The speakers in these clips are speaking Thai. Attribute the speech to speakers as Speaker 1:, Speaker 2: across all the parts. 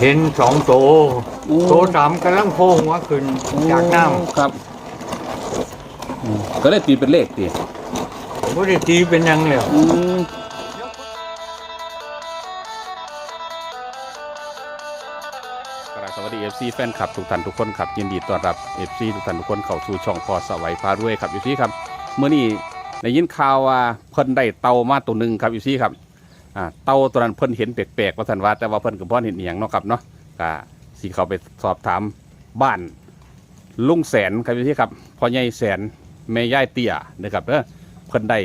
Speaker 1: เห็นสองโต
Speaker 2: โอ้
Speaker 1: โตสามกำลังโผล่หัวขึ้นจากน้
Speaker 2: ครับอืมก็เลยตีเป็นเลขตีำ
Speaker 1: บ่ได้ตีเป็นหยังแล้ว
Speaker 2: อืมกราบสวัสดีเอฟซีแฟนคลับทุกท่านทุกคนครับยินดีต้อนรับเอฟซีทุกท่านทุกคนเข้าสู่ช่องพอสวัยพารวยครับเอฟซีครับเมื่อนี้ได้ยินข่าวว่าเพิ่นได้เตามาตัวหนึ่งครับเอฟซีครับ อ่าเตาตัวนั้นเพิ่นเห็นแปลกๆว่าท่านว่าแต่ว่าเพิ่นกับพ่อเห็นอหย่างเนาะครับเนาะก็สิเขาไปสอบถามบ้านลุงแสนครับพี่ครับพ่อใหญ่แสนแม่ย่ายเตี้ยนะครับเออเพิ่นได้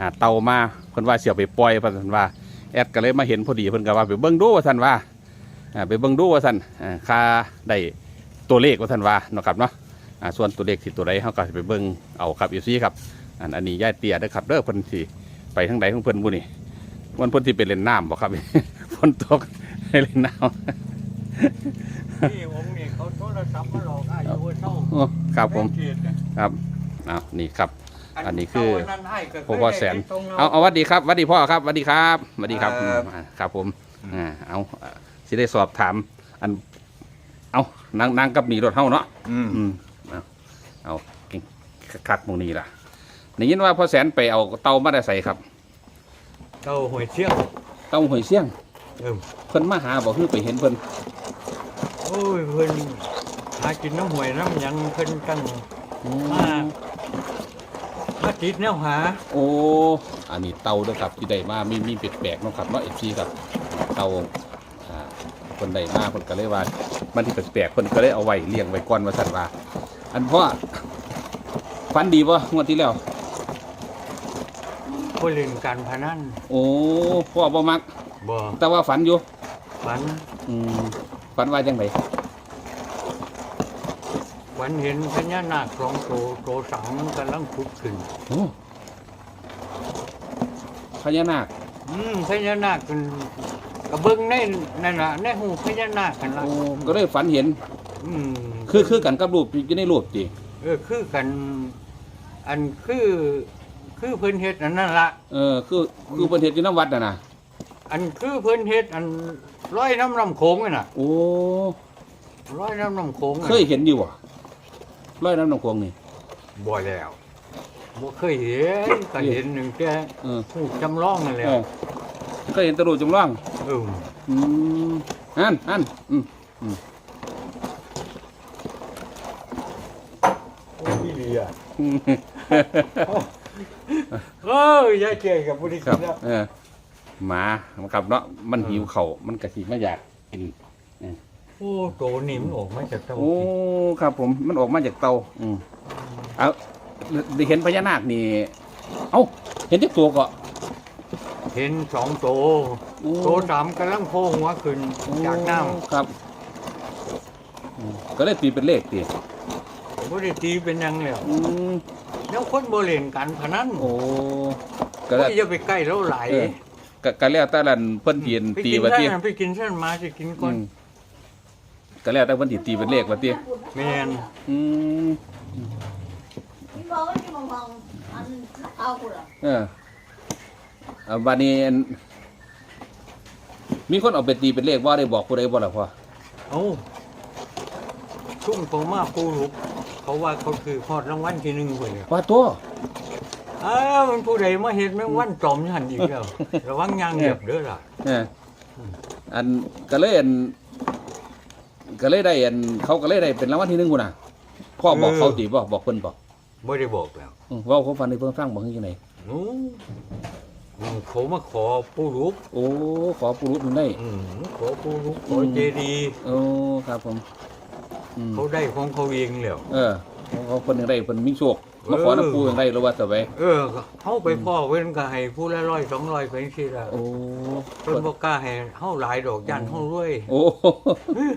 Speaker 2: อ่าเตามาเพิ่นว่าเสียไปปล่อยเพิ่นว่าแอดก็เลยมาเห็นพอดีเพิ่นก็ว่าไปเบิ่งดูว่าท่านว่าอ่าไปเบิ่งดูว่าท่านอ่าค่าได้ตัวเลขว่าท่านว่าเนาะครับเนาะอ่าส่วนตัวเลขที่ตัวใดเฮาก็สิไปเบิ่งเอาครับอยู่ซี่ครับอันอันนี้ย่ายเตี้ยเด้อครับเด้อเพิ่นสิไปทางใดของเพิ่นบุนี่ วันเพิ่นสิไปเล่นน้ำบ่ครับ ฝนตกให้เล่นน้ำ
Speaker 1: นี่องค์นี่เขาโทรศัพท์มาหลอกอายุเท่า
Speaker 2: โอ้ครับผม
Speaker 1: แเกียรติเนี่ย
Speaker 2: ครับเอานี่ครับ อันนี้คือ
Speaker 1: เานั้นให้ก็
Speaker 2: พ่อพ่อแสน
Speaker 1: เคยได้ไปตรง
Speaker 2: เอาเอาหวัดดีครับหวัดดีพ่อครับหวัดดีครับหวัดดีครับ
Speaker 1: ครับ
Speaker 2: อืมอ่าครับผมอ่าเอาอ่าสิได้สอบถาม อัน เอานางนางกับหนีรถเฮาเนาะ
Speaker 1: อืม
Speaker 2: อืมเอาเอาเก่งคักๆหมองนี้ล่ะได้ยินว่าพ่อแสนไปเอาเตามาได้ใส่ครับ
Speaker 1: เต้าหวยเชี่ยง
Speaker 2: เตาหอยเสี่ยง
Speaker 1: เออ
Speaker 2: เพิ่นมาหาบอกคือไปเห็นเพิ่น
Speaker 1: โอ้ยเพิ่นหากินน้ำหวยน้ำหยังเพิ่นตั้งมามาติดแนวหา
Speaker 2: โอ้อันนี้เตาเด้วยครับที่ได้มามีมีแปลกๆเนาะครับเนาะเอฟซีครับเตาอ่าคนได้มาคนก็เลยว่า มันที่แปลกๆคนก็เลยเอาไว้เลี้ยงไว้ก่อนว่าสันว่า อันพ่อฟันดีป่ะงวดที่แล้ว
Speaker 1: ผู้เล่นการพนัน
Speaker 2: โอ้พ่อบ่มัก
Speaker 1: บ่
Speaker 2: แต่ว่าฝันอยู่
Speaker 1: ฝัน
Speaker 2: อืมฝันว่าจังได
Speaker 1: ฝันเห็นพญานาคสองโตโตสังกำลังขุดขึ้น
Speaker 2: โอ้พญานาค
Speaker 1: อืมพญานาคกันกระเบิ้งในนั่นน่ะในหูพญานาคกันละ
Speaker 2: โอ้ก็เลยฝันเห็น
Speaker 1: อืม
Speaker 2: คือคือกันกับรูปอยู่ในรูปติ
Speaker 1: เออคือกัน อันคือ คือเพิ่นเฮ็ดอันนั่นละ
Speaker 2: เออคือคือเพิ่นเฮ็ดอยู่น้ำวัดน่ะนะ
Speaker 1: อันคือเพิ่นเฮ็ดอันร้อยน้ำน้ำโขงนี่น่ะ
Speaker 2: โอ้
Speaker 1: ร้อยน้ำน้ำโขงน่ะ
Speaker 2: เคยเห็นอยู่บ่ร้อยน้ำหนองคงนี่
Speaker 1: บ่แล้วบ่เคยเห็นก็เห็นหนึ่งแต่
Speaker 2: เออ
Speaker 1: หูจำลองนั่นแหละ
Speaker 2: เออเคยเห็นแตะรูปจำลอง
Speaker 1: เออ
Speaker 2: อืมอันอันอืม
Speaker 1: โอ้ยดีอะ
Speaker 2: อืม
Speaker 1: เอ้ยยายเจยกับผู้ที่
Speaker 2: ค
Speaker 1: กิ
Speaker 2: รับ
Speaker 1: นแล้ว
Speaker 2: เออหมาครับเนาะมันหิวเข่าวมันกะสิมาอยากกิน
Speaker 1: โอ้โตนี่มันออกมาจากเตา
Speaker 2: โอ้ครับผมมันออกมาจากเตาอืมเอาได้เห็นพญานาคนี่เอ้าเห็นที่ตัวก็
Speaker 1: เห็นสองโต
Speaker 2: โอ้
Speaker 1: โตสามกำลังโผล่หัวขึ้นจากน้ำ
Speaker 2: ครับอืมก็เลยตีเป็นเลขตี
Speaker 1: บ่ได้ตีเป็นหยังแล้ว
Speaker 2: อืม
Speaker 1: แล้วคนบ่เล่นการพนัน
Speaker 2: โอ้ก็
Speaker 1: ก็
Speaker 2: แล้ว
Speaker 1: อย่าไปใกล้แล้วไหลาย
Speaker 2: เออ ก็ก็แล้วแต่ละเพิ่นตีน
Speaker 1: ไป
Speaker 2: ตี
Speaker 1: กิน
Speaker 2: ว่า
Speaker 1: ท่า
Speaker 2: ตี
Speaker 1: นไปกินท่านมาสิกินก่อน
Speaker 2: อืมก็แล้วแต่เพิ่นสิตีเป็นเลขว่าตี
Speaker 1: แม่น
Speaker 2: อืม
Speaker 3: 你把我这么忙，俺熬过了。
Speaker 2: เออเอาบัดนี้อันมีคนเอาไปตีเป็นเลขว่าได้บอกผู้ใดบ่ล่ะพ่อ
Speaker 1: เอ้าชุ่มเขามาปูลุก เขาว่าเขาคือฮอดรางวัลที่หนึ่งพุ่นเนี่ย
Speaker 2: ว่าตัว
Speaker 1: อ้าวมันผู้ใดมาเฮ็ดแม่งวันจอมหันอีกแล้วระวังยางเหยียบเด้อล่ะ
Speaker 2: เอออันก็เลยอันก็เลยได้อันเขาก็เลยได้เป็นรางวัลที่หนึ่งพุ่นน่ะพ่อบอกเขาตีบ่บอกเพิ่นบอก
Speaker 1: บ่ได้บอกแล้ว
Speaker 2: อืมเว่าเขาฟังในเพิ่นฟังบอกคือจังได
Speaker 1: หนูอืมเขามาขอปูลุก
Speaker 2: โอ้ขอปูรุษหนึ่งได้
Speaker 1: อืมขอปูลุกขอเจดีย์
Speaker 2: โอ้ครับผมอืม
Speaker 1: เขาได้ของเขาเองแล้ว
Speaker 2: เออเขาเพิ่นยังได้เพิ่นมีโชคมาขอน้ำปูยังได้หรือว่าแต่ไว้
Speaker 1: เออเขาไปพ่อเว้นก็ให้ผู้ละร้อยสองร้อยเป็นสิละ
Speaker 2: โอ้
Speaker 1: เพิ่นบ่กล้าให้เฮาหลายดอกยันเฮารวย
Speaker 2: โอ้เออ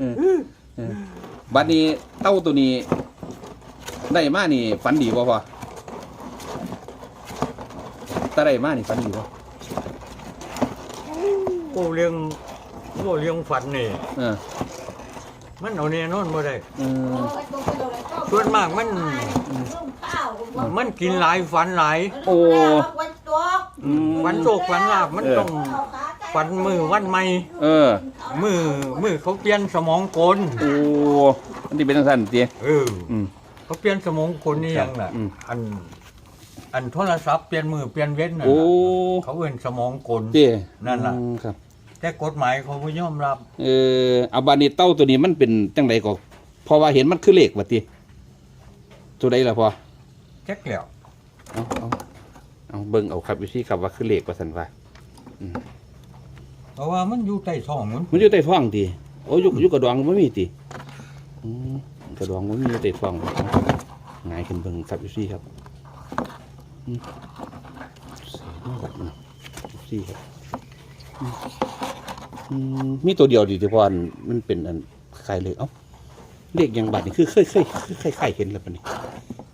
Speaker 2: เออบัดนี้เต้าตัวนี้ ได้มานี่ฝันดีบ่พ่อถ้าได้มานี่ฝันดีบ่
Speaker 1: โอ้เลี้ยงโอ้เลี้ยงฝันนี่
Speaker 2: เออ
Speaker 1: มันเอาแน่นอนบ่ได้
Speaker 2: เออ
Speaker 1: ส่วนมากมัน มันกินหลายฝันหลาย
Speaker 3: โอ้วันตัว
Speaker 2: อืม
Speaker 1: ฝันโชคฝันลาบมันต้อง
Speaker 3: เอาขาไก่
Speaker 1: ฝันมือวันใหม่
Speaker 2: เออ
Speaker 1: มือมือเขาเปลี่ยนสมองกล
Speaker 2: โอ้อันนี้เป็นจังซั่นติ
Speaker 1: เออ
Speaker 2: อืม
Speaker 1: เขาเปลี่ยนสมองกลนี่ยังน่ะ
Speaker 2: อืม
Speaker 1: อัน อันโทรศัพท์เปลี่ยนมือเปลี่ยนเว้นน่ะ
Speaker 2: โอ้
Speaker 1: เขาเอิ้นสมองกล
Speaker 2: เจ้
Speaker 1: นั่นล่ะ
Speaker 2: อืมครับ
Speaker 1: แต่กฎหมายเขาไม่ยอมรับ
Speaker 2: เออเอาบานี้เต้าตัวนี้มันเป็นจังไดก็เพราะว่าเห็นมันคือเลขว่าติตัวใดล่ะพอ
Speaker 1: แจ็คแล้ว
Speaker 2: เอาเอาเอาเบิ่งเอาครับวิธีครับว่าคือเลขว่าซั่นว่า
Speaker 1: เพราะว่ามันอยู่ใต้ท้องมัน
Speaker 2: มันอยู่ใต้ท้องติโอ้อยู่อยู่กระดองบ่มีติอืมกระดองบ่มีอยู่ใต้ท้องง่ายขึ้นเบิ่งครับวิธีครับอืมใส่มาแบบนี้วิธีครับ อืมอืมมีตัวเดียวดิที่พออันมันเป็นอันคล้ายเลขเอ้าเลขอยังบัดนี่คือเคยเคยเคยเคยเห็นแล้วปะนี่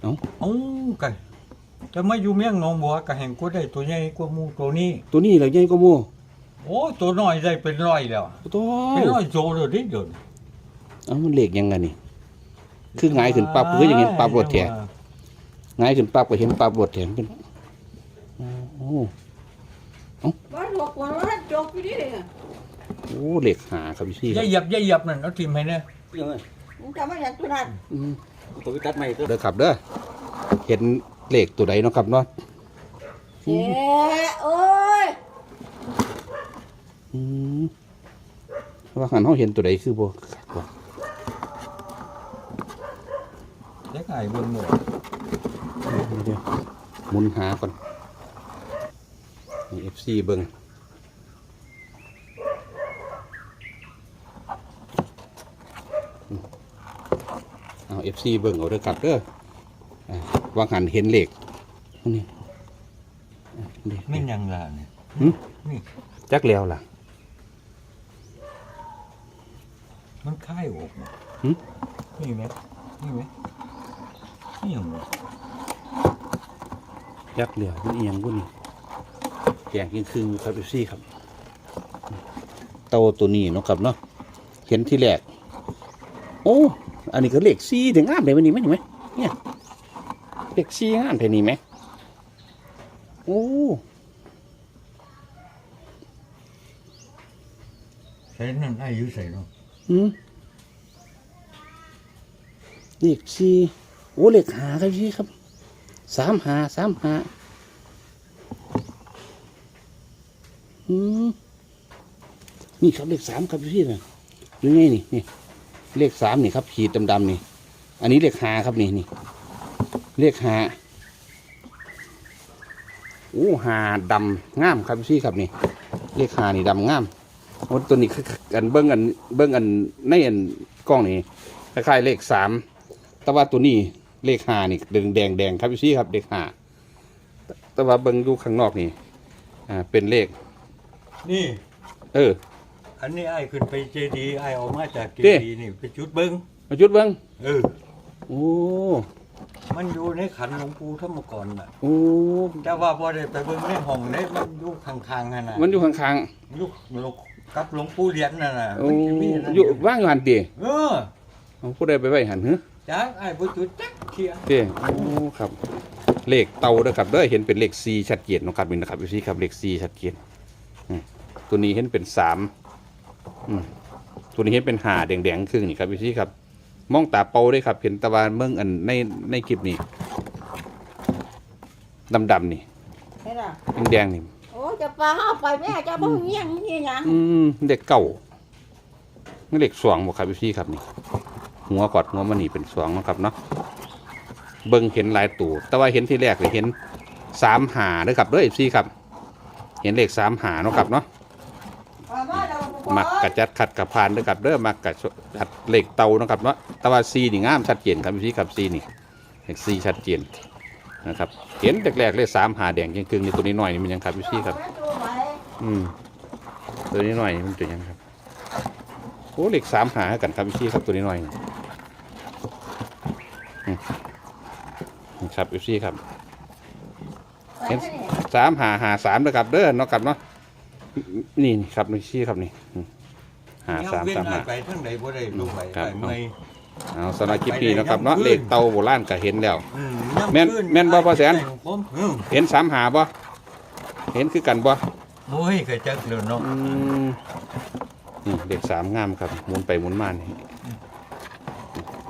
Speaker 1: เอ้าไก่แต่มาอยู่เมียงหนองบัวก็แห่งกูได้ตัวใหญ่กว่าหมูตัวนี้
Speaker 2: ตัวนี้แล้วใหญ่กว่าหมู่
Speaker 1: โอ้ยตัวน้อยได้เป็นร้อยแล้ว
Speaker 2: ตัว
Speaker 1: เป็นร้อยโจเลยดิเดี๋ยวนี้
Speaker 2: เอ้ามันเลขยังไงนี่ คือหงายขึ้นปั๊บคืออย่างเห็นปั๊บรถแท้หงายขึ้นปั๊บก็เห็นปั๊บรถแท้มันเป็นโอ้
Speaker 3: บ้านหลวกวันนั้นจบไปดิ
Speaker 2: โอ้เลขหาครับพี่ซี่ค
Speaker 1: อย่า
Speaker 2: รับ
Speaker 1: เหยียบอย่าเหยียบนั่นเอาทิมให้เนี่ย
Speaker 3: มึงจะไม่อยากตัวนั้น
Speaker 2: อืม
Speaker 4: ผมไปตัดใหม่ตัว
Speaker 2: เด้อครับเด้อเห็นเลขตัวใดเนาะครับเนาะ
Speaker 3: เจ๊โอ้ย
Speaker 2: อืมว่าหันเขาเห็นตัวใดคือบ่ครับบ่
Speaker 1: เด็กไอ้เบิ่งหมด
Speaker 2: เดี๋ยวหมุนหาก่อนนี่ FC เบิ่ง เอา FC เบิ่งเอาเด้อครับเด้ออ่าว่าหันเห็นเลขนี่อะเลข
Speaker 1: ไม่นยังล่ะเนี่ย
Speaker 2: หึ
Speaker 1: นี่
Speaker 2: จักแล้วล่ะ
Speaker 1: มันคายออกหมด
Speaker 2: หึ
Speaker 1: นี่ไหมนี่ไหมนี่หยังวะ
Speaker 2: ยักษ์เหลียวมันเอียงบุ่นแกงกินครึ่งๆครับพี่ซี่ครับ เตาตัวนี้เนาะครับเนาะเห็นที่แรก โอ้ อันนี้ก็เลขซีถึงงามเลยวันนี้ไหมเห็นไหมเนี่ยเลขซีงามเท่านี้ไหมโอ้
Speaker 1: ใส่นั่นไอ้อยูใส่เนาะ
Speaker 2: อืมเลขซีโอ้เลขหาครับพี่ครับสามหาสามหาอืมนี่ครับเลขสามครับพี่นะดูไงนี่นี่ เลขสามนี่ครับขีดดำๆนี่ อันนี้เลขหาครับนี่นี่เลขหาโอ้หาดำงามครับพี่ครับนี่เลขหานี่ดำงามโอ้ตัวนี้คืออันเบิ้งอันเบิ้งอันในอันกล้องนี่คล้ายๆเลขสามแต่ว่าตัวนี้เลขหานี่แดงแดงแดงครับพี่ครับเลขหาแต่ว่าเบิ้งดูข้างนอกนี่อ่าเป็นเลข
Speaker 1: นี่
Speaker 2: เออ
Speaker 1: อันนี้ไอ้ขึ้นไปเจดีย์ไอ้ออกมาจากเจ
Speaker 2: เด้
Speaker 1: ดีย์นี่ไปจุดเบิ้ง
Speaker 2: มาจุดเบิ้ง
Speaker 1: เออ
Speaker 2: โอ้
Speaker 1: มันอยู่ในขันหลวงปู่ธรรมกรน่ะ
Speaker 2: โอ้
Speaker 1: แต่ว่าพอได้ไปเบิ้งในห้องได้มันอยู่ข้างๆนั่นน่ะ
Speaker 2: มันอยู่ข้าง
Speaker 1: อยู่หลวงกับหลวงปู่เหรียญนั่นน่ะ
Speaker 2: ๆโอ้
Speaker 1: มันสิมีนั่น
Speaker 2: อยู่ว่างอยู่หันตี
Speaker 1: เออ
Speaker 2: เอาผู้ใดไปไว้หันเฮ้อ
Speaker 1: จ้าไอ้บ่จุดจักเที่ย
Speaker 2: เด้โอ้ครับ เลขเตาเด้อครับเด้อเห็นเป็นเลขสี่ชัดเจนเนาะครับนี่นะครับพี่ครับเลขสี่ชัดเจนอืมตัวนี้เห็นเป็นสามอืม ตัวนี้เห็นเป็นหาแดงๆครึ่งนี่ครับพี่ครับ มองตาเปาได้ครับ เห็นตะวันเมืองอันในในคลิปนี้ดำๆนี่
Speaker 3: เห็นอะ
Speaker 2: แดงๆนี่
Speaker 3: โอ้จะปลาห้าไปแม่จะบ่เงี้ยงนี่ยัง
Speaker 2: อืมเด็กเก่านี่เด็กสวงบ่ครับพี่ครับนี่ หัวกอดหัวมันนี่เป็นสวงเนาะครับเนาะเบิ่งเห็นหลายตัวแต่ว่าเห็นที่แรกเลยเห็นสามหาเด้อครับเด้อพี่ครับ เห็นเลขสามหาเนาะครับเนาะ มักกระจัดขัดกระพานด้อครับเด้อมักกระจัดเหลขเตานะครับเนาะแต่ว่าซีนี่งามชัดเจนครับพี่ครับซีนี่ซีชัดเจนนะครับเห็นแรกๆเลขสามหาแดงยังครึ่งๆนี่ตัวนี้หน่อยนี่มันยังครับพี่ครับ อืมตัวนี้หน่อยมันตัวยังครับโอ้เหล็กสามหากันครับพี่ครับตัวนี้หน่อยนี่อืมนี่ครับพี่ครับสามหาหาสามนะครับเด้อเนาะครับเนาะ นี่นี่ครับพี่ครับนี่อืมหาสาม
Speaker 1: เว้น
Speaker 2: สาม
Speaker 1: ไอ้
Speaker 2: หา
Speaker 1: ไปทางใดบ่ได้ลงไป
Speaker 2: ครับ
Speaker 1: ไปเมื่อย
Speaker 2: เอาสำหรับคลิปนี้เนาะครับเนาะเหล็กเตาโบราณก็เห็นแล้ว
Speaker 1: อื
Speaker 2: แม่น
Speaker 1: ย่ำขึ้
Speaker 2: แม่นบ่พ่อแสน
Speaker 1: ผมอืม
Speaker 2: เห็นสามหาบ่เห็นคือกันบ่
Speaker 1: โอ้ยเคยจักเลยเนาะ
Speaker 2: อืมนี่เด็กสามงามครับหมุนไปหมุนมานี่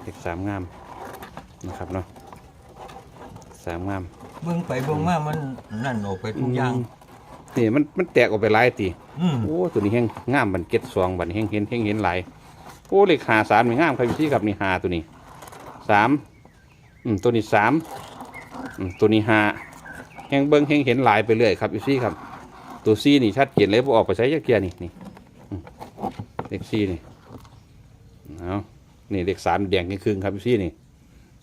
Speaker 2: เด็กสามงามนะครับเนาะสามงาม
Speaker 1: เบิ่งไปเบิ่งมามันนั่นออกไปทุกอย่าง
Speaker 2: นี่มันมันแตกออกไปหลายตี
Speaker 1: อืม
Speaker 2: โอ้ตัวนี้แห้งงามบันเก็ตซองบันแห้งเห็นแห้งเห็นหลายโอ้เลขหาสามนี่งามครับพี่ครับนี่หาตัวนี้สามอืมตัวนี้สามอืมตัวนี้หาแห้งเบิ้งแห้งเห็นหลายไปเรื่อยครับพี่ครับ ตัวซีนี่ชัดเจนเลยพอออกไปใช้ยักเกียร์นี่นี่อืมเลขซีนี่เอานี่เลขสามแดงครึ่งๆครับพี่นี่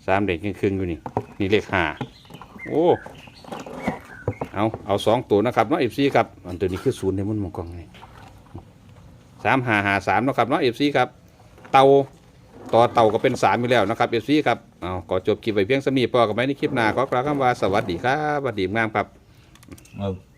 Speaker 2: สามแดงครึ่งๆอยู่นี่นี่เลขห้าโอ้ เอาเอาสองตัวนะครับเนาะเอฟซีครับอันตัวนี้คือศูนย์ในมุนมองกองไงสามหาหาสามนะครับเนาะเอฟซีครับเตาต่อเตาก็เป็นสามอยู่แล้วนะครับเอฟซีครับเอาขอจบคลิปไปเพียงสมีพอกับไม่ในคลิปหน้าขอกล่าวคำว่าสวัสดีครับสวัสดีงามครับ